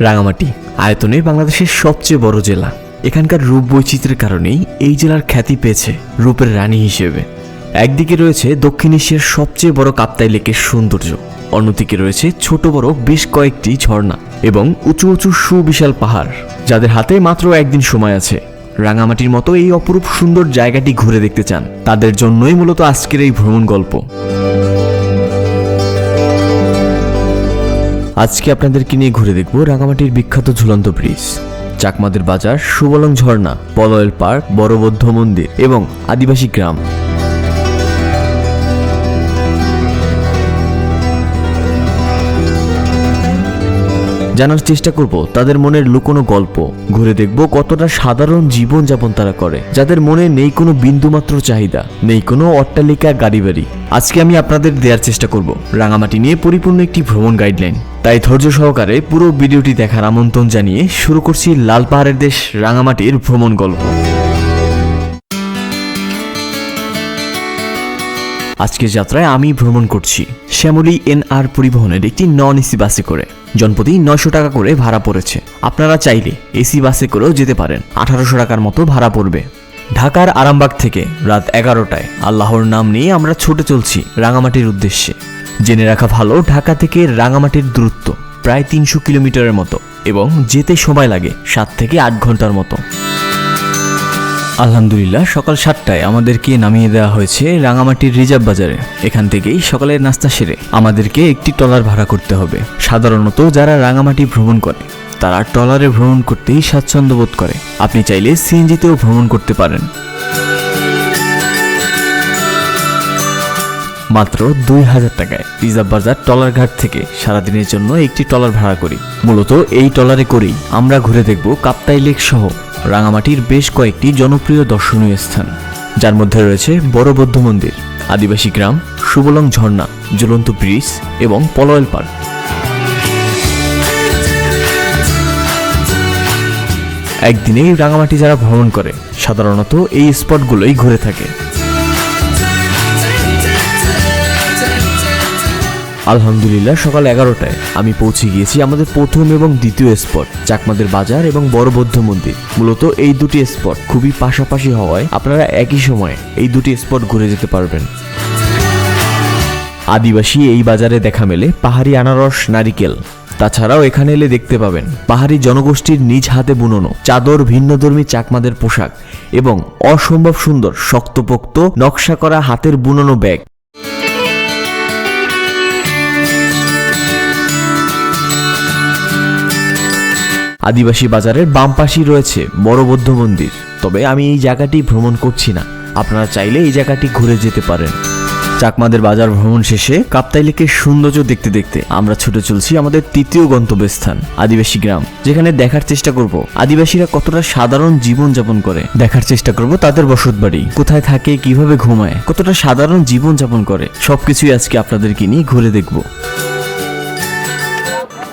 রাঙামাটি। আয়তনে বাংলাদেশের সবচেয়ে বড় জেলা। এখানকার রূপ বৈচিত্র্যের কারণেই এই জেলার খ্যাতি পেয়েছে রূপের রানী হিসেবে। একদিকে রয়েছে দক্ষিণ এশিয়ার সবচেয়ে বড় কাপ্তাই লেকের সৌন্দর্য। অন্যদিকে রয়েছে ছোট বড় বেশ কয়েকটি ঝর্ণা এবং উঁচু উঁচু সুবিশাল পাহাড়, যাদের হাতে মাত্র একদিন সময় আছে। রাঙামাটির মতো এই অপরূপ সুন্দর জায়গাটি ঘুরে দেখতে চান। তাদের জন্যই মূলত আজকের এই ভ্রমণ গল্প। আজকে আপনাদেরকে নিয়ে ঘুরে দেখব রাঙামাটির বিখ্যাত ঝুলন্ত ব্রিজ, চাকমাদের বাজার, সুবলং ঝর্ণা, পলয়েল পার্ক, বড়বদ্ধ মন্দির এবং আদিবাসী গ্রাম। জানার চেষ্টা করব তাদের মনের লুকোনো গল্প। ঘুরে দেখব কতটা সাধারণ জীবন যাপন তারা করে, যাদের মনে নেই কোনো বিন্দুমাত্র চাহিদা, নেই কোনো অট্টালিকা গাড়ি বাড়ি। আজকে আমি আপনাদের দেওয়ার চেষ্টা করব, রাঙামাটি নিয়ে পরিপূর্ণ একটি ভ্রমণ গাইডলাইন তাই ধৈর্য সহকারে পুরো ভিডিওটি দেখার আমন্ত্রণ জানিয়ে শুরু করছি লাল পাহাড়ের দেশ, রাঙামাটির ভ্রমণ গল্প। আজকের যাত্রায় আমি ভ্রমণ করছি। শ্যামলী এনআর পরিবহনের একটি নন এসি বাসে করে। জনপ্রতি নয়শো টাকা করে ভাড়া পড়েছে। আপনারা চাইলে এসি বাসে করেও যেতে পারেন। আঠারোশো টাকার মতো ভাড়া পড়বে। ঢাকার আরামবাগ থেকে রাত এগারোটায় আল্লাহর নাম নিয়ে আমরা ছুটে চলছি রাঙামাটির উদ্দেশ্যে। জেনে রাখা ভালো, ঢাকা থেকে রাঙামাটির দূরত্ব, প্রায় তিনশো কিলোমিটারের মতো এবং যেতে সময় লাগে সাত থেকে আট ঘণ্টার মতো। আলহামদুলিল্লাহ, সকাল সাতটায় আমাদেরকে নামিয়ে দেওয়া হয়েছে রাঙামাটির রিজার্ভ বাজারে। এখান থেকেই সকালের নাস্তা সেরে আমাদেরকে একটি ট্রলার ভাড়া করতে হবে। সাধারণত যারা রাঙামাটি ভ্রমণ করে, তারা ট্রলারে ভ্রমণ করতেই স্বাচ্ছন্দ্য বোধ করে। আপনি চাইলে সিএনজিতেও ভ্রমণ করতে পারেন। মাত্র দুই হাজার টাকায় রিজার্ভ বাজার টলার ঘাট থেকে সারাদিনের জন্য একটি টলার ভাড়া করি। মূলত এই টলারে করেই আমরা ঘুরে দেখব কাপ্তাই লেক সহ রাঙামাটির বেশ কয়েকটি জনপ্রিয় দর্শনীয় স্থান। যার মধ্যে রয়েছে বড় বৌদ্ধ মন্দির, আদিবাসী গ্রাম, সুবলং ঝর্ণা, জ্বলন্ত ব্রিজ এবং পলয়েল পার্ক। একদিনেই রাঙামাটি যারা ভ্রমণ করে, সাধারণত এই স্পটগুলোই ঘুরে থাকে। আলহামদুলিল্লাহ, সকাল এগারোটায় আমি পৌঁছে গিয়েছি আমাদের প্রথম এবং দ্বিতীয় স্পট চাকমাদের বাজার এবং বড় বৌদ্ধ মন্দির। মূলত এই দুটি স্পট খুবই পাশাপাশি হওয়ায় আপনারা একই সময়ে এই দুটি স্পট ঘুরে যেতে পারবেন। আদিবাসী এই বাজারে দেখা মেলে পাহাড়ি আনারস, নারিকেল। তাছাড়াও এখানে এলে দেখতে পাবেন পাহাড়ি জনগোষ্ঠীর নিজ হাতে বুননো চাদর, ভিন্নধর্মী চাকমাদের পোশাক এবং অসম্ভব সুন্দর শক্তপোক্ত নকশা করা হাতের বুননো ব্যাগ। আদিবাসী বাজারের বাম পাশেই রয়েছে বড় বৌদ্ধ মন্দির। তবে আমি এই জায়গাটি ভ্রমণ করছি না। আপনারা চাইলে এই জায়গাটি ঘুরে যেতে পারেন। চাকমাদের বাজার ভ্রমণ শেষে কাপ্তাই লেকের সৌন্দর্য দেখতে দেখতে আমরা ছুটে চলছি আমাদের তৃতীয় গন্তব্যস্থান, আদিবাসী গ্রাম। যেখানে দেখার চেষ্টা করব আদিবাসীরা কতটা সাধারণ জীবন যাপন করে। দেখার চেষ্টা করব তাদের বসত বাড়ি, কোথায় থাকে, কীভাবে ঘুমায়, কতটা সাধারণ জীবন যাপন করে। সবকিছুই আজকে আপনাদেরকে নিয়ে ঘুরে দেখব।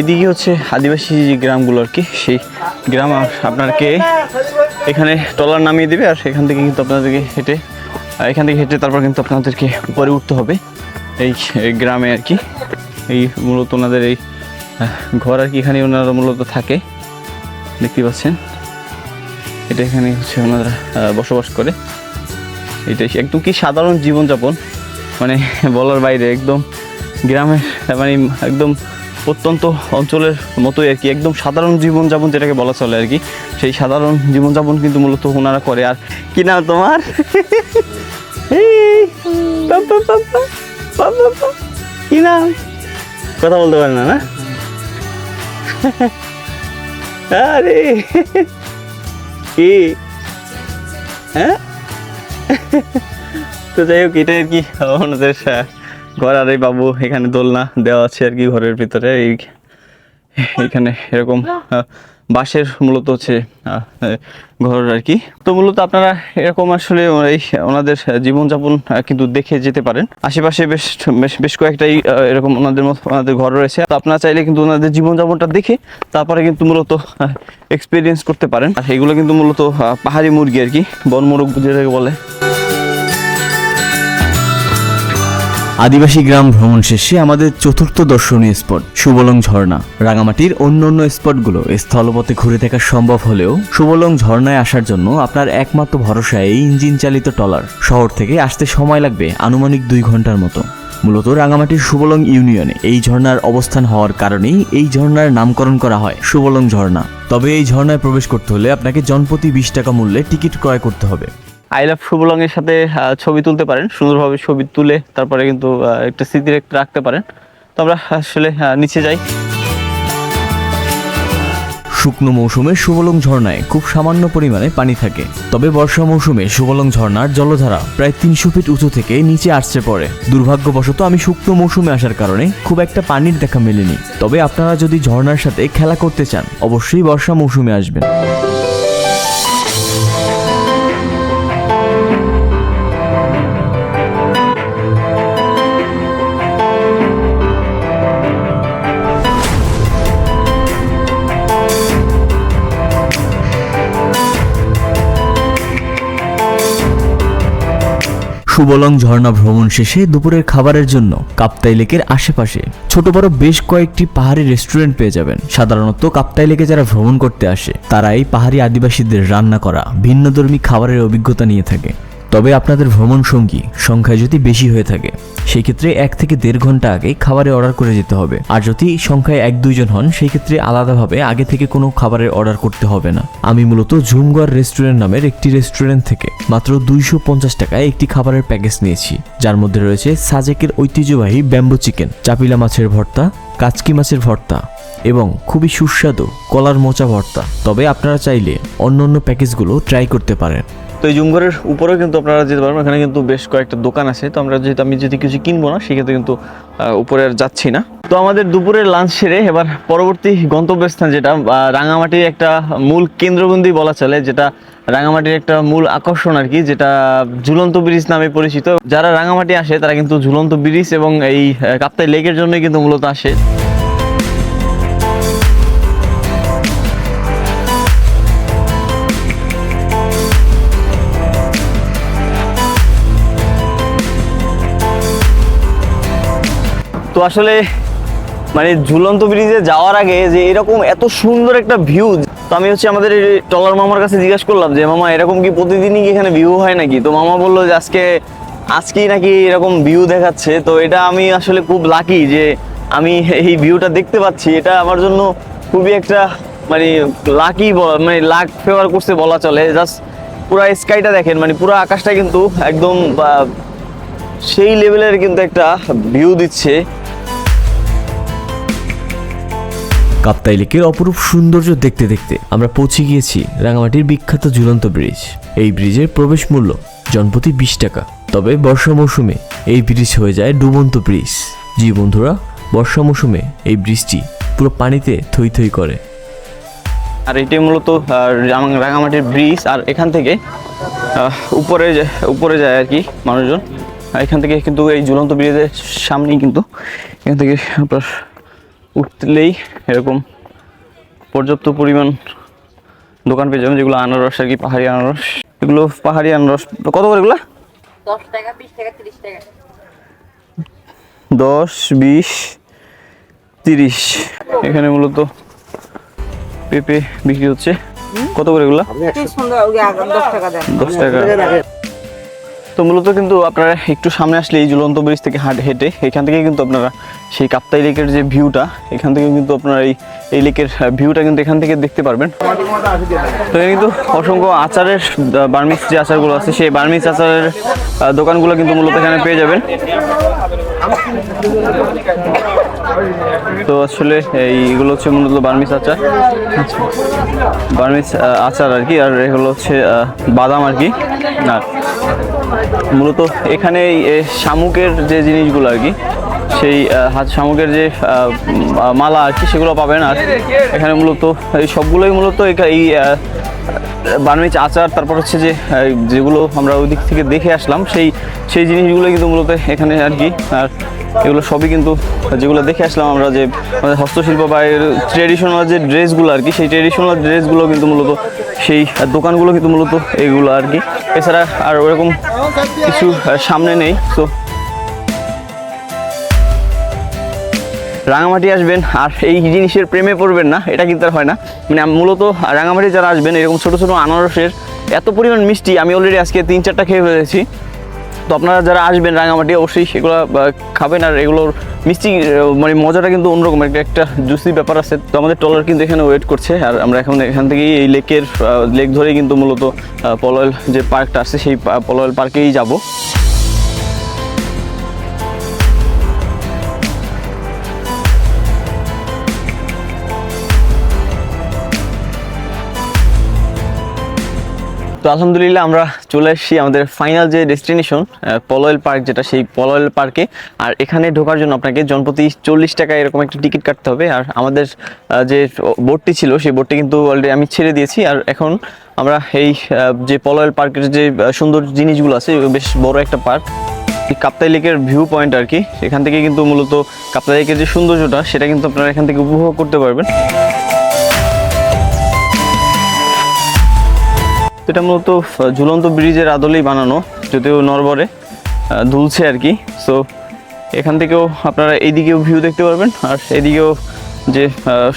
এদিকে হচ্ছে আদিবাসী যে গ্রামগুলো আর কি, সেই গ্রাম আপনাকে এখানে টলার নামিয়ে দেবে আর সেখান থেকে কিন্তু আপনাদেরকে হেঁটে এখান থেকে হেঁটে তারপর কিন্তু আপনাদেরকে উপরে উঠতে হবে। এই গ্রামে আর কি, এই মূলত ওনাদের এই ঘর আর কি এখানে ওনারা মূলত থাকে, দেখতে পাচ্ছেন। এটা এখানে হচ্ছে ওনারা বসবাস করে। এটাই একদম কি সাধারণ জীবনযাপন মানে বলার বাইরে একদম গ্রামের মানে একদম প্রত্যন্ত অঞ্চলের মতোই আর কি। একদম সাধারণ জীবনযাপন যেটাকে বলা চলে আর কি। সেই সাধারণ জীবনযাপন কিন্তু মূলত ওনারা করে। আর কি নাম তোমার। কি নাম? কথা বলতে পারে না না? আরে, কি? হ্যাঁ? তো যাই হোক, এটাই আর কি আমাদের ঘর আর এই বাবু এখানে দোলনা দেওয়া আছে আর কি ঘরের ভিতরে। এই এখানে এরকম বাঁশের মূলত হচ্ছে ঘর আর কি। তো মূলত আপনারা এরকম আসলে এই ওনাদের জীবনযাপন কিন্তু দেখে যেতে পারেন। আশেপাশে বেশ বেশ বেশ কয়েকটাই এরকম ওনাদের মতো ওনাদের ঘর রয়েছে। তো আপনারা চাইলে কিন্তু ওনাদের জীবনযাপনটা দেখে তারপরে কিন্তু মূলত এক্সপিরিয়েন্স করতে পারেন। আর এগুলো কিন্তু মূলত পাহাড়ি মুরগি আর কি বন মুরগ যেটাকে বলে। আদিবাসী গ্রাম ভ্রমণ শেষে আমাদের চতুর্থ দর্শনীয় স্পট, সুবলং ঝর্ণা। রাঙামাটির অন্য অন্য স্পটগুলো স্থলপথে ঘুরে দেখা সম্ভব হলেও সুবলং ঝর্ণায় আসার জন্য আপনার একমাত্র ভরসা এই ইঞ্জিন চালিত টলার শহর থেকে আসতে সময় লাগবে আনুমানিক দুই ঘণ্টার মতো। মূলত রাঙামাটির সুবলং ইউনিয়নে এই ঝর্ণার অবস্থান হওয়ার কারণেই এই ঝর্ণার নামকরণ করা হয় সুবলং ঝর্ণা। তবে এই ঝর্ণায় প্রবেশ করতে হলে আপনাকে জনপ্রতি বিশ টাকা মূল্যে টিকিট ক্রয় করতে হবে। আই লাভ সুবলং এর সাথে ছবি তুলতে পারেন, সুন্দরভাবে ছবি তুলে তারপরে কিন্তু একটা স্মৃতি রেখে রাখতে পারেন। তো আমরা আসলে নিচে যাই। শুকনো মৌসুমে সুবলং ঝর্ণায় খুব সামান্য পরিমাণে পানি থাকে। তবে বর্ষা মৌসুমে সুবলং ঝর্ণার জলধারা প্রায় তিনশো ফিট উঁচু থেকে নিচে আসছে পড়ে দুর্ভাগ্যবশত আমি শুকনো মৌসুমে আসার কারণে খুব একটা পানির দেখা মেলেনি। তবে আপনারা যদি ঝর্ণার সাথে খেলা করতে চান, অবশ্যই বর্ষা মৌসুমে আসবেন। সুবলং ঝর্ণা ভ্রমণ শেষে দুপুরের খাবারের জন্য কাপ্তাই লেকের আশেপাশে ছোট বড় বেশ কয়েকটি পাহাড়ি রেস্টুরেন্ট পেয়ে যাবেন। সাধারণত কাপ্তাই লেকে যারা ভ্রমণ করতে আসে তারা এই পাহাড়ি আদিবাসীদের রান্না করা, ভিন্নধর্মী খাবারের অভিজ্ঞতা নিয়ে থাকে। তবে আপনাদের ভ্রমণ সঙ্গী সংখ্যায় যদি বেশি হয়ে থাকে সেই ক্ষেত্রে এক থেকে দেড় ঘণ্টা আগে খাবারের অর্ডার করে যেতে হবে। আর যদি সংখ্যায় এক দুইজন হন সেই ক্ষেত্রে আলাদাভাবে আগে থেকে কোনো খাবারের অর্ডার করতে হবে না। আমি মূলত ঝুমগড় রেস্টুরেন্ট নামের একটি রেস্টুরেন্ট থেকে মাত্র দুইশো পঞ্চাশ টাকায় একটি খাবারের প্যাকেজ নিয়েছি। যার মধ্যে রয়েছে সাজেকের ঐতিহ্যবাহী ব্যাম্বু চিকেন চাপিলা মাছের ভর্তা, কাচকি মাছের ভর্তা এবং খুবই সুস্বাদু কলার মোচা ভর্তা। তবে আপনারা চাইলে অন্য অন্য প্যাকেজগুলো ট্রাই করতে পারেন। তো এই জুমঘরের উপরেও কিন্তু আপনারা যেতে পারবেন। এখানে কিন্তু বেশ কয়েকটা দোকান আছে। তো আমরা যেহেতু আমি যদি কিছু কিনবো না, সেক্ষেত্রে কিন্তু উপরে আর যাচ্ছি না। তো আমাদের দুপুরের লাঞ্চ সেরে এবার পরবর্তী গন্তব্যস্থান যেটা রাঙামাটির একটা মূল কেন্দ্রবিন্দুই বলা চলে, যেটা রাঙামাটির একটা মূল আকর্ষণ আর কি, যেটা ঝুলন্ত ব্রিজ নামে পরিচিত। যারা রাঙামাটি আসে, তারা কিন্তু ঝুলন্ত ব্রিজ এবং এই কাপ্তাই লেকের জন্যই কিন্তু মূলত আসে। তো আসলে মানে ঝুলন্ত ব্রিজে যাওয়ার আগে যে এরকম এত সুন্দর একটা ভিউ তো আমি হচ্ছে আমাদের টলার মামার কাছে জিজ্ঞেস করলাম যে, মামা, এরকম কি প্রতিদিনই কি এখানে ভিউ হয় নাকি? তো মামা বলল যে, আজকে, আজকেই নাকি এরকম ভিউ দেখাচ্ছে। তো এটা আমি আসলে খুব লাকি যে আমি এই ভিউটা দেখতে পাচ্ছি। এটা আমার জন্য খুবই একটা মানে লাকি মানে লাক ফেভার করছে বলা চলে। জাস্ট পুরো স্কাইটা দেখেন মানে পুরো আকাশটা কিন্তু একদম সেই লেভেলের কিন্তু একটা ভিউ দিচ্ছে। কাপ্তাই লেকের অপরূপ সৌন্দর্য দেখতে দেখতে আমরা পৌঁছে গিয়েছি রাঙামাটির বিখ্যাত ঝুলন্ত ব্রিজ। এই ব্রিজের প্রবেশ মূল্য জনপ্রতি বিশ টাকা। তবে বর্ষা মৌসুমে এই ব্রিজ হয়ে যায় ডুবন্ত ব্রিজ। জি বন্ধুরা, বর্ষা মৌসুমে এই ব্রিজটি পুরো পানিতে থই থই করে। আর এটি মূলত রাঙামাটির ব্রিজ আর এখান থেকে উপরে উপরে যায় আর কি মানুষজন। এখান থেকে কিন্তু এই ঝুলন্ত ব্রিজের সামনেই কিন্তু এখান থেকে আপনার উঠলেই এরকম পর্যাপ্ত পরিমাণ দোকান পেয়ে যাবেন যেগুলো আনারস আর কি পাহাড়ি আনারস। এগুলো পাহাড়ি আনারস কত করে এগুলো? দশ টাকা বিশ টাকা তিরিশ টাকা। দশ বিশ তিরিশ। এখানে মূলত পেঁপে বিক্রি হচ্ছে। কত করে এগুলা? দশ টাকা দশ টাকা। তো মূলত কিন্তু আপনারা একটু সামনে আসলে এই ঝুলন্ত ব্রিজ থেকে হাট হেঁটে এখান থেকে কিন্তু আপনারা সেই কাপ্তাই লেকের যে ভিউটা, এখান থেকে কিন্তু আপনারা এই এই লেকের ভিউটা কিন্তু এখান থেকে দেখতে পারবেন। তো এখানে কিন্তু অসংখ্য আচারের বার্মিক্স যে আচারগুলো আছে, সেই বার্মিস আচারের দোকানগুলো কিন্তু মূলত এখানে পেয়ে যাবেন। তো আসলে এইগুলো হচ্ছে মূলত বার্মিস আচার। বার্মিস আচার আর কি, আর এগুলো হচ্ছে বাদাম আর কি, আর মূলত এখানে শামুকের যে জিনিসগুলো আর কি, সেই হাত শামুকের যে মালা আর কি, সেগুলো পাবেন। আর এখানে মূলত, এই সবগুলোই মূলত এই বার্মিজ আচার, তারপর হচ্ছে যে যেগুলো আমরা ওই দিক থেকে দেখে আসলাম, সেই সেই জিনিসগুলো কিন্তু মূলত এখানে আর কি। আর এগুলো সবই কিন্তু যেগুলো দেখে আসলাম আমরা যে হস্তশিল্প বা এর ট্রেডিশনাল যে ড্রেসগুলো আর কি, সেই ট্রেডিশনাল ড্রেসগুলো কিন্তু মূলত সেই দোকানগুলো কিন্তু মূলত এইগুলো আর কি। এছাড়া আর ওরকম কিছু সামনে নেই। তো রাঙামাটি আসবেন, আর এই জিনিসের প্রেমে পড়বেন না, এটা কিন্তু আর হয় না। মানে মূলত রাঙামাটি যারা আসবেন, এরকম ছোটো ছোটো আনারসের এত পরিমাণ মিষ্টি, আমি অলরেডি আজকে তিন চারটা খেয়ে ফেলেছি। তো আপনারা যারা আসবেন রাঙামাটি, অবশ্যই সেগুলো খাবেন, আর এগুলোর মিষ্টি মানে মজাটা কিন্তু অন্যরকম, একটা একটা জুসি ব্যাপার আছে। তো আমাদের টলার কিন্তু এখানে ওয়েট করছে, আর আমরা এখন এখান থেকেই এই লেকের লেক ধরেই কিন্তু মূলত পলয়েল যে পার্কটা আছে, সেই পলয়েল পার্কেই যাব। তো আলহামদুলিল্লাহ আমরা চলে এসেছি আমাদের ফাইনাল যে ডেস্টিনেশন পলয়েল পার্ক যেটা সেই পলয়েল পার্কে। আর এখানে ঢোকার জন্য আপনাকে জনপ্রতি চল্লিশ টাকা এরকম একটা টিকিট কাটতে হবে। আর আমাদের যে বোটটি ছিল সেই বোর্ডটি কিন্তু অলরেডি আমি ছেড়ে দিয়েছি। আর এখন আমরা এই যে পলয়েল পার্কের যে সুন্দর জিনিসগুলো আছে বেশ বড় একটা পার্ক। কাপ্তাই লেকের ভিউ পয়েন্ট আর কি। সেখান থেকে কিন্তু মূলত কাপ্তাই লেকের যে সৌন্দর্যটা, সেটা কিন্তু আপনারা এখান থেকে উপভোগ করতে পারবেন। এটা মূলত ঝুলন্ত ব্রিজের আদলেই বানানো, যদিও নরবরে দুলছে আর কি। সো এখান থেকেও আপনারা এইদিকেও ভিউ দেখতে পারবেন, আর এদিকেও যে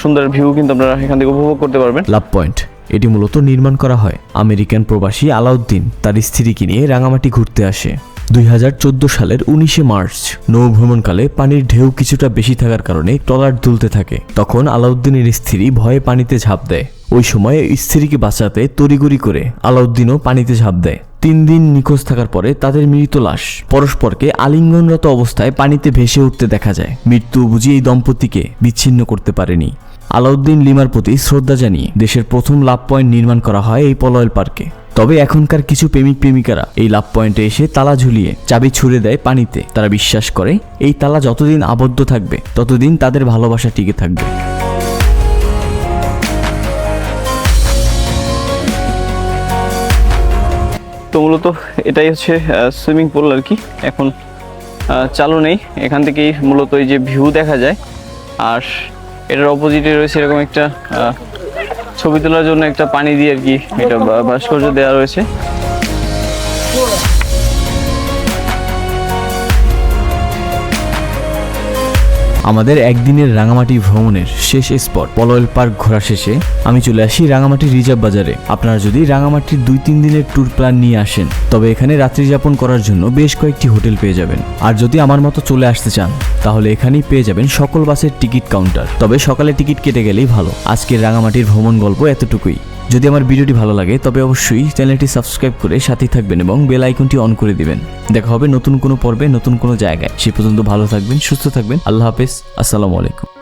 সুন্দর ভিউ কিন্তু আপনারা এখান থেকে উপভোগ করতে পারবেন। লাভ পয়েন্ট, এটি মূলত নির্মাণ করা হয়। আমেরিকান প্রবাসী আলাউদ্দিন তার স্ত্রীকে নিয়ে রাঙামাটি ঘুরতে আসে। দুই হাজার চোদ্দ সালের উনিশে মার্চ। নৌভ্রমণকালে পানির ঢেউ কিছুটা বেশি থাকার কারণে ট্রলার দুলতে থাকে। তখন আলাউদ্দিনের স্ত্রী ভয়ে পানিতে ঝাঁপ দেয়। ওই সময় স্ত্রীকে বাঁচাতে তড়িগড়ি করে আলাউদ্দিনও পানিতে ঝাঁপ দেয়। তিন দিন নিখোঁজ থাকার পরে তাদের মৃত লাশ। পরস্পরকে আলিঙ্গনরত অবস্থায় পানিতে ভেসে উঠতে দেখা যায়। মৃত্যু বুঝি এই দম্পতিকে বিচ্ছিন্ন করতে পারেনি। আলাউদ্দিন লিমার প্রতি শ্রদ্ধা জানিয়ে দেশের প্রথম লাভ পয়েন্ট নির্মাণ করা হয় এই পলয়েল পার্কে। তবে এখনকার কিছু প্রেমিক প্রেমিকারা এই লাভ পয়েন্টে এসে তালা ঝুলিয়ে চাবি ছুড়ে দেয় পানিতে। তারা বিশ্বাস করে, এই তালা যতদিন আবদ্ধ থাকবে, ততদিন তাদের ভালোবাসা টিকে থাকবে। তো মূলত এটাই হচ্ছে সুইমিং পুল আর কি। এখন চালু নেই। এখান থেকেই মূলত এই যে ভিউ দেখা যায়। আর এটার অপোজিটে রয়েছে এরকম একটা ছবি তোলার জন্য একটা পানি দিয়ে আর কি এটা ভাস্কর্য দেওয়া রয়েছে। আমাদের একদিনের রাঙামাটি ভ্রমণের শেষ স্পট পলয়েল পার্ক ঘোরা শেষে আমি চলে আসি রাঙামাটি রিজার্ভ বাজারে। আপনারা যদি রাঙামাটির দুই তিন দিনের ট্যুর প্ল্যান নিয়ে আসেন, তবে এখানে রাত্রি যাপন করার জন্য বেশ কয়েকটি হোটেল পেয়ে যাবেন। আর যদি আমার মতো চলে আসতে চান, তাহলে এখানেই পেয়ে যাবেন সকল বাসের টিকিট কাউন্টার তবে সকালে টিকিট কেটে গেলেই ভালো। আজকের রাঙামাটির ভ্রমণ গল্প এতটুকুই। যদি আমার ভিডিওটি ভালো লাগে, তবে অবশ্যই চ্যানেলটি সাবস্ক্রাইব করে সাথেই থাকবেন এবং বেল আইকনটি অন করে দিবেন। দেখা হবে নতুন কোনো পর্বে, নতুন কোনো জায়গায়। সে পর্যন্ত ভালো থাকবেন, সুস্থ থাকবেন। আল্লাহ হাফেজ। আসসালামু আলাইকুম।